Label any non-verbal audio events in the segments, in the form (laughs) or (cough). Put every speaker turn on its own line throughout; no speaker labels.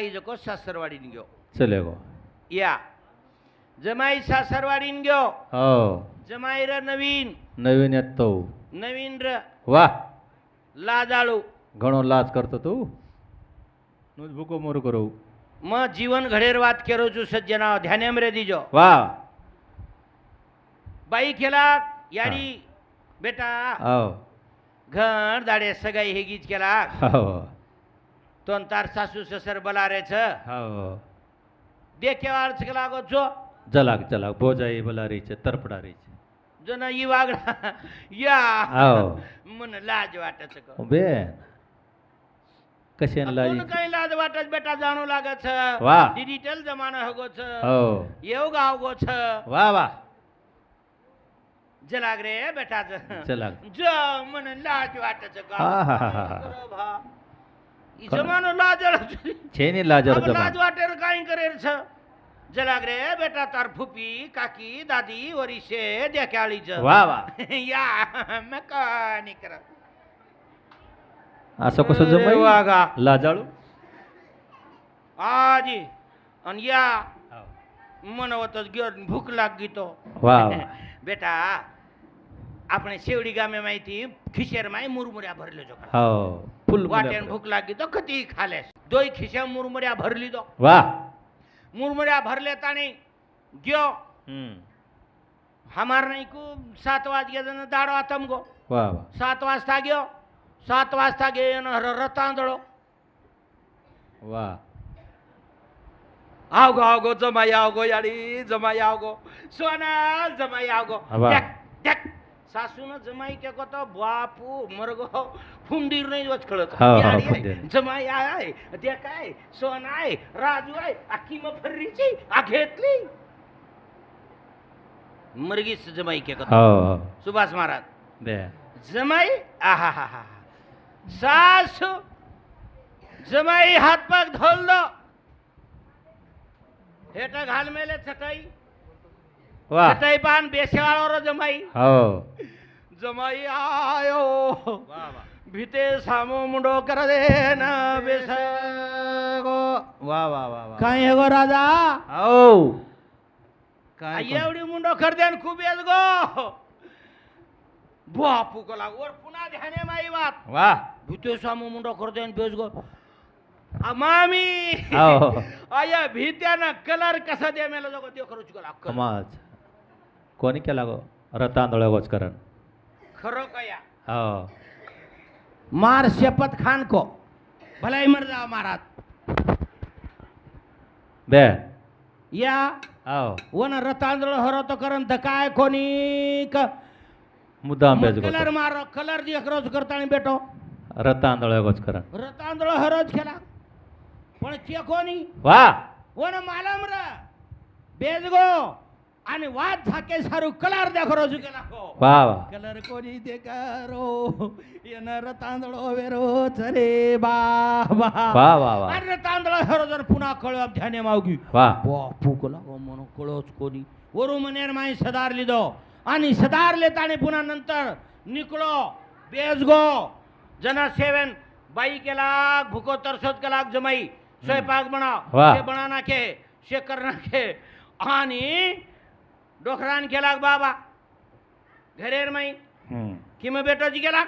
जमाई जो सासरवाड़ी गो
चले गो
या। जमाई सासरवाड़ी गो
हो।
जमाई र नवीन।
नवीन तो
नवीन र
वाह।
लाजाळू
घणो लाज करतो तू? नुज भूको मोर करो।
म जीवन घडेर वात केरो जो सज्जना। ध्यान मरे दीजो।
वाह।
बाई केला याडी हाँ। बेटा।
घर
दाडे सगाई हेगीच केला। तोन
तार सासु ससर बला रे छे हो.
देख के वा छेके लागो
తొంతారు
जलाग ససరు బలారేచ దేకేవాళ్ళకి లాగొచ్చు
జలాక్ జలాక్
భోజాయి
బలారీచ
तरपडारीच जुन ई वागडा (laughs) या. हो. (laughs) मन लाज
वाटच
बे कशेन लाज? काय
लाज
वाटच बेटा जाणू
छ वाह
डिजिटल जमाना हगोच. हो.
येव
गाव छ वाह वा. जलाग रे
बेटा जलाग. जो मन
लाज वाटच का જમાનો લાજળ છે.
ને લાજળ
જમાનો. લાજ
વાટેર
કાઈ કરે છે? જલાગ રે બેટા તાર ફૂપી કાકી દાદી ઓરી છે દેખાળી જ.
વાહ વાહ. (laughs)
યા મે કાની કર.
આ સકો સો
જમાઈ?
વાગા
લાજાળુ? આજી અન યા મને તો ગયો ભૂખ
લાગી તો. વાહ. (laughs)
બેટા આપણે શેવડી ગામે માહિતી ખિશેર માં મુરમુર્યા ભરી લેજો
હો ફૂલ
વાટેન ભૂખ લાગી તો કતી ખાલે દોય ખિસ્સા મુરમુર્યા ભરી લીધો
વાહ
મુરમુર્યા ભર લેતા નહીં ગયો
હમ
हमार नाही को सात वाजगे जण दाडो आतम गो
વાહ વાહ
सात वाजता गयो सात वाजता गे रतांदळो
વાહ
आवगो आवगो जमाई आवगो याडी जमाई आवगो सोनाल जमाई आवगो
वाह.
देख देख सासून जमाई के को तो बापू मरगो फुंडीर नाही वच कळत
हो, हो,
याडी आहे,
फुंडीर.
जमाई आहे ते काय सोन आहे राजू आहे अख्खी मग फर्रीची आ घेतली मरगीच जमाई के को
हो हो.
सुभाष महाराज.
બે
जमाई आहा सासू जमाई हातपाक धोललो हेट घाल मेले चटाई.
વાહ
चटाई पान बेसेवाळो रो जमाई
हो
जमाई आयो
વાહ વાહ
भीते सामो मुंडो कर दे ना बेसगो
વાહ વાહ વાહ વાહ
काय हे गो राजा
हो
आ,
काय
एवढी मुंडो कर दे खूप येस गो बापू को लाग वर पुन्हा ध्याने माई बात
વાહ
भीते सामो मुंडो कर दे बेस गो आ, मामी
हो
आया भीत्याना कलर कसा द्या मेला जगो ते करूच गो लागतो
कमाज कोणी केला गो रतांदोळे गोचकरण
खरो कया
हो.
मार शपथ खान को भलाई मर जाओ महाराज.
बे.
या.
हो.
वन रतांदळ हरो तो करन तर कोनी क-
मुद्दा बेज
को
कलर
मारो कलर जी रोज करताना बेटो.
रतांदोळे गोचकरण
रतांदळ हरोज केला. पण चे कोणी
वा.
वन मालम रे. बेज को आणि वाद झाके सारू कलर देखो रोजू केला हो. कलर कोणी ते करो येणार तांदळ वेरो चरे
बाबा वा
अरे तांदळ हरो जर पुन्हा कळव ध्याने मावगी.
वा.
फुकला ओ म्हणून कळोच कोणी. वरू मनेर माई सदार लिदो. आणि सदार लेताने पुन्हा नंतर निकलो बेजगो जना सेवन बाई केला भुको तरसत केला जमाई. स्वयंपाक बना ते बना नाखे शेकर नाखे. आणि डोखरान केला बाबा घरेर माई
हम्म.
किम बेटोची गेला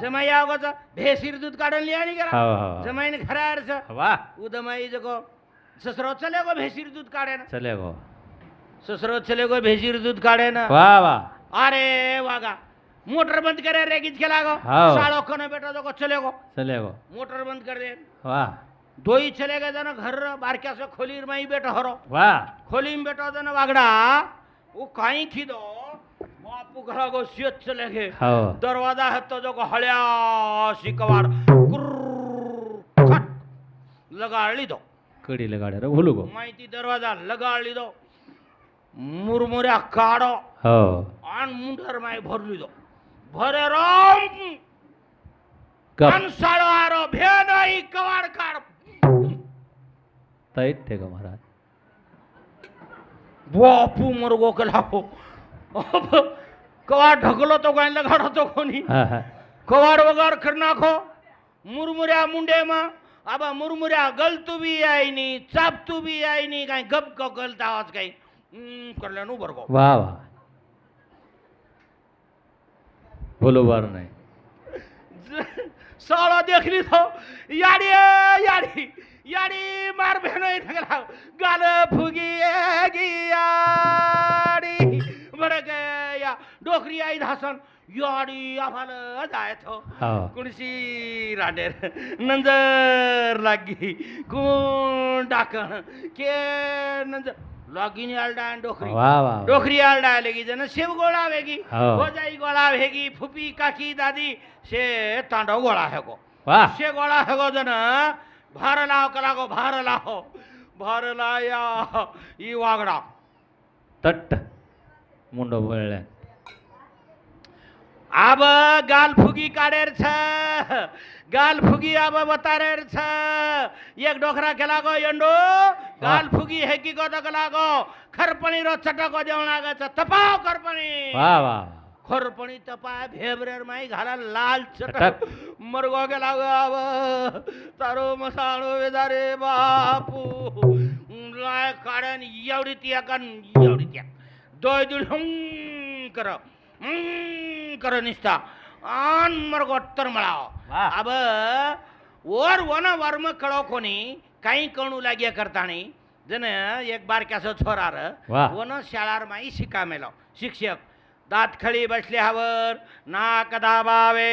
जमाई आवगाचा भेसीर दूध काढून लिहा गेला. जमाईने घरायरच
वाह.
उदमाई जगो ससुरो चले गो भेसीर दूध काढे ना
चले गो
ससुरो चले गो भेसीर दूध काढे ना
वाह वाह.
अरे वागा मोटर बंद करे रे रेगीज के
लागो
सालो कने बेटो जगो चले गो
चले गो
मोटर बंद कर दे.
वाह.
दो ही चले गए जन घर बारक्या से खोली रमाई बेटा हरो.
वाह.
खोली में बेटा जन वागड़ा
ಕಾಯಿಕಿದೋ
ಮಾಪು ಗ್ರಹಗೋ ಸಿಯಚ್ಚಲೆಗೆ ದರ್ವಾದ ಹತ್ತೋದೋಗ ಹಳೆಯ ಸಿಕ್ಕವಾಡ લગાડ લીધો
કડી લગાડે રે ભૂલું ગો
માહિતી દરવાજા લગાડ લીધો
મુરમુર્યા
કાઢો હ આન મુંડરમાં ભર લીધો ભરે
રામ
કન સાળો આરો ભે નહીં કવાડ
કાઢ તૈટ થે મહારાજ
बापू मुर्गो के लाओ अब कवार ढकलो तो गाय लगाड़ो तो
कोनी।
कवार वगार करना नाखो। मुरमुरिया मुंडे में अब मुरमुरिया गल तू भी आई नहीं चापतू भी आई नहीं गाइन गब को गलत आवाज़ कहीं कर लेनू
बरगो वाह वाह। बोलो बार नहीं।
साला देख ली तो यारी यारी। याडी मार भेनो थगला गाल. फुगी गी याडी बरं या डोकरी आई धासन. याडी आम्हाला जायचो.
हा.
कुणशी रांडेर. नंजर लागी. कोण डाकण. के नंजर. लॉगिन आलडा डोकरी. डोकरी आलडा लेगी. जन शिव गोळा वेगी.
हो.
गोजाई गोळा वेगी. फुपी काकी दादी. शे तांडव गोळा है गो
वा.
शे गोळा है गो जन भार लाव कला गो भार लाव भार लाया ई वागडा.
तट्ट मुंडो बोलल्या
आब गाल फुगी काढेर छ गाल फुगी आब बतारेर छ. एक डोखरा केला गो यंडो. गाल फुगी हे की गो दगला गो. खरपणी रो चटको देवण आगच तपाव खरपणी.
वा वा
खरपणी तपाय भेबरेर माई घाला लाल चटक. मरगो गेला गो आब तारो मसाळो वेदारे बापू. लाय काढन एवढी ती कन एवढी त्या. दोय दिल हं कर हं कर निसता. आन मरगो तर मळाव.
वा.
अब वर वन वर्म कळो कोणी काही कणू लाग्या करतानी जन एक बारक्याचो छोरार
वा.
वन शाळार माई शिक्षक. दात खळी बसले हावर नाक दाबावे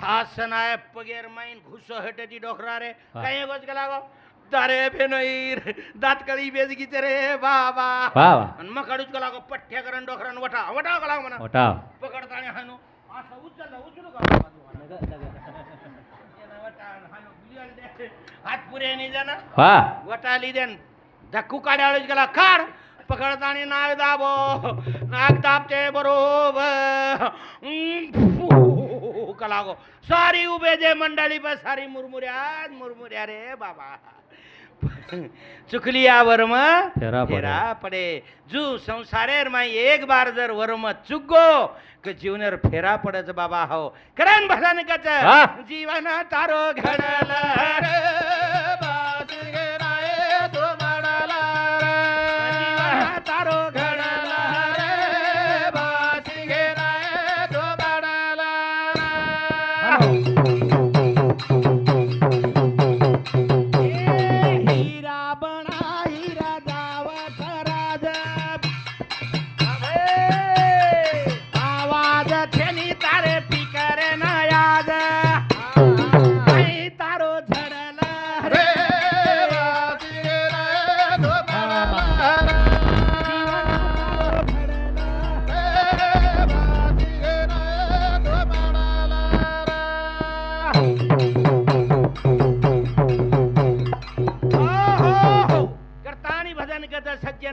धास नाय पगेर माईन घुसो हटती डोकरा रे. काही गोच गेला गो दारे बेजगीचे रे बाबा
वा वा।
आणि मग काढूच गेला गो पठ्ठ्या करण डोकरान वटा वटा गेला म्हणा। असं उचललं उचलू का हात पुरे नाही जाणं
वा।
वटाली देन धक्कू काढ्यावेळेस गेला काढ पकडताना नाक दाबो. नाक दाबते बरोबर. हम्म, कला गो. सारी उभे जे मंडळी बस सारी मुरमुऱ्या मुरमुऱ्या रे बाबा. चुकली या वर्म
फेरा पडे.
पडे. जू संसारेर माई एक बार जर वर्म चुगो क जीवनेर फेरा पडच बाबा हो. करण भजन कच. जीवन तारो घडल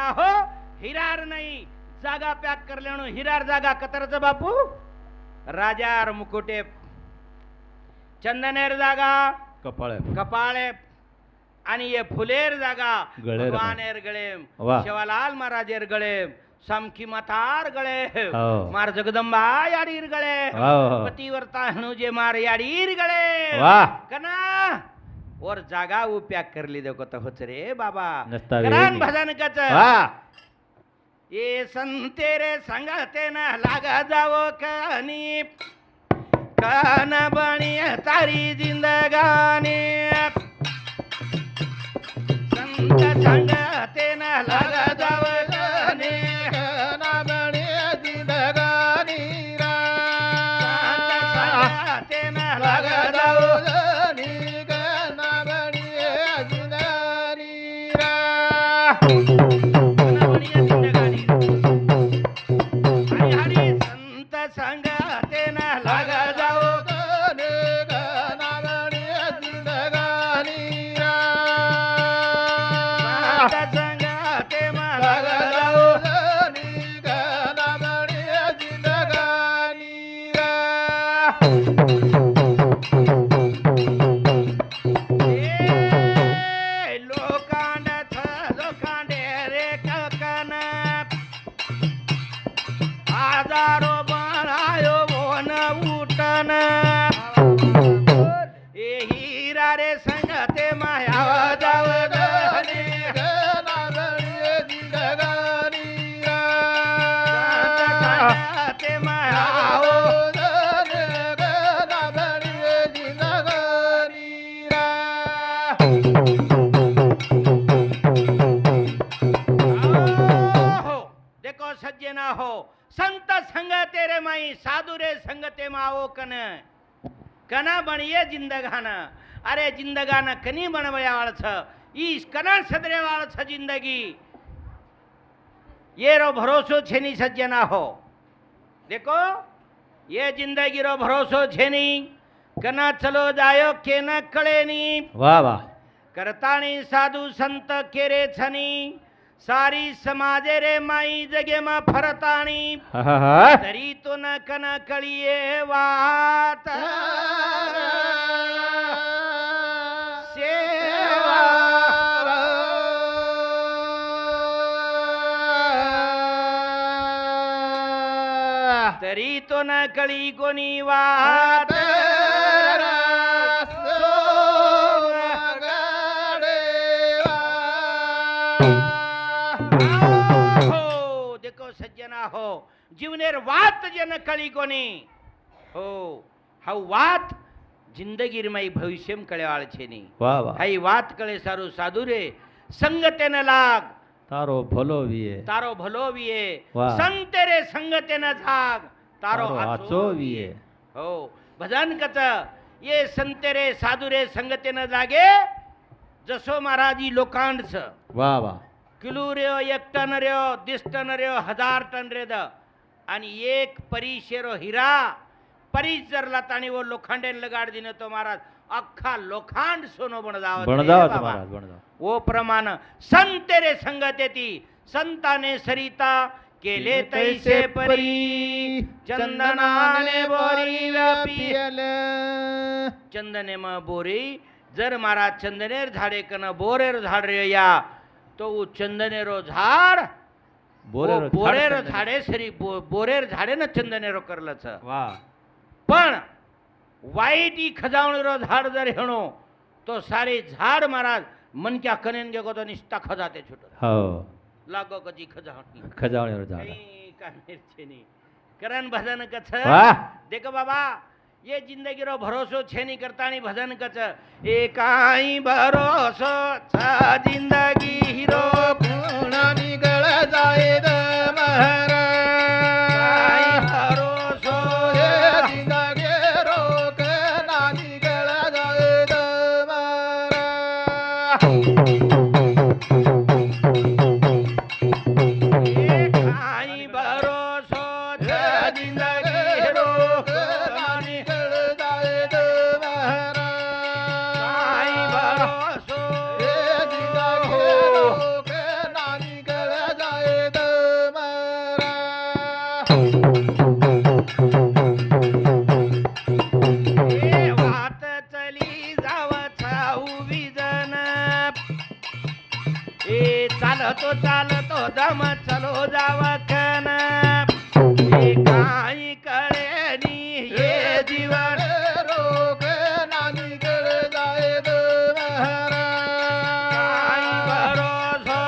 सज्जना हो हिरार नाही. जागा पॅक करल्यानं हिरार जागा कतरच बापू? राजार मुकुटे. चंदनेर जागा.
कपाळ.
कपाळे. आणि ये फुलेर जागा.
गळेर
भगवानेर गळे.
वा.
शिवालाल महाराजेर गळे. समकी मतार गळे.
हो.
मार जगदंबा याडीर गळे.
वा, वा.
पतिवर्ता हणुजे मार याडीर गळे.
वा.
कना और जागा वो पॅक करली देखो तो होच रे बाबा। करान भजन कच ये संते रे संगते न लागा जावो कनी कान बणी तारी जिंदगानी। संत संगते न लागा जावो कनी संत संगते न लागा के सज्जना हो संत संग तेरे माई साधु रे संग माओ कन। कना बनिए जिंदगाना। अरे जिंदगाना कनी बनवया छ। कना सदरे छ ज़िंदगी। ये रो भरोसो छेनी सज्जना हो देखो ये जिंदगी रो भरोसो छे छेनी कना चलो जायो के न। कळेनी
वा वा
करताणी साधु संत केरे छनी सारी समाजे रे माई जगे मा फरताणी तरी तो न कना कळीये वात। तरी तो न कळी कोणी वाट. हो देखो सज्जना हो जीवनेर वात जन कळी कोणी. हो हा वात जिंदगीर माई भविष्यम कळे आळछेनी हाई वात कळे सारू साधू रे संगतेन लाग.
તારો ભલો વિયે
तारो भलो विये
वाह.
संते रे संगतेन झाग तारो
તારો
आचो
આચો વિયે
हो भजन कच ये संते रे साधू रे संगतेन जागे जसो महाराजी लोकांडच
વાહ વાહ
किलो रे एक टन रे दिस टन रे हजार टन रे द आणि एक परीशेरो हिरा परीच जर लताणी व लोखंडेन लगाड दिन तो महाराज. अख्खा लोखंड सोनो
बणजाव बणजाव
ओ प्रमाण संत रे संगत येती. संताने सरिता केले तैसे परी. चंदनाने बोरी व्यापियल चंदने म बोरी. जर महाराज चंदनेर झाडे कन बोरेर झाड रे या तो उ चंदनेरो झाड. बोरेर झाडे सरी बोरेर झाडे न चंदनेरो करलच.
वा.
पण वाईट ई खजावणीरो झाड जर हेणो तो सारे झाड महाराज मनक्या कनेन गेगो तो निस्ता खजाते छुट
હો
लागो कची खजावणी
ખજાવણીનો ઝાડ
काही कामेर छेनी करन भजन कछ
વાહ
देखो बाबा ये जिंदगी रो भरोसो छेनी करतानी भजन कच एकाई भरोसो छ जिंदगी हिरो काई चालतो चालतो दम चलो जाव कन ए काही कळेनी हे जीवन. काही भरोसो.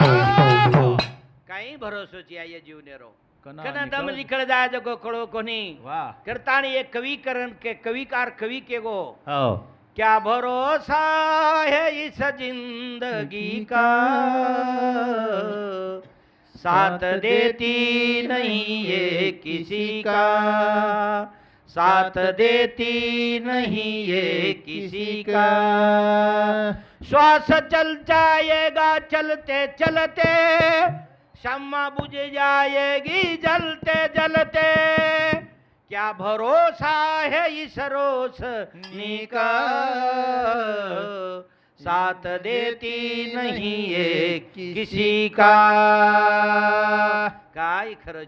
आहो. काही भरोसोची आहे या जीवनेरो. कना दम निकल। जाए जगो
कड़ो
कोनी वाह। करता ने के कविकार कवि के गो क्या भरोसा है इस ज़िंदगी का? साथ देती नहीं ये किसी का। साथ देती नहीं ये किसी का। श्वास चल जाएगा चलते चलते। शम्मा बुझ जाएगी, जलते जलते। क्या भरोसा है इस रोस? का साथ देती नहीं है किसी का। काय खरं.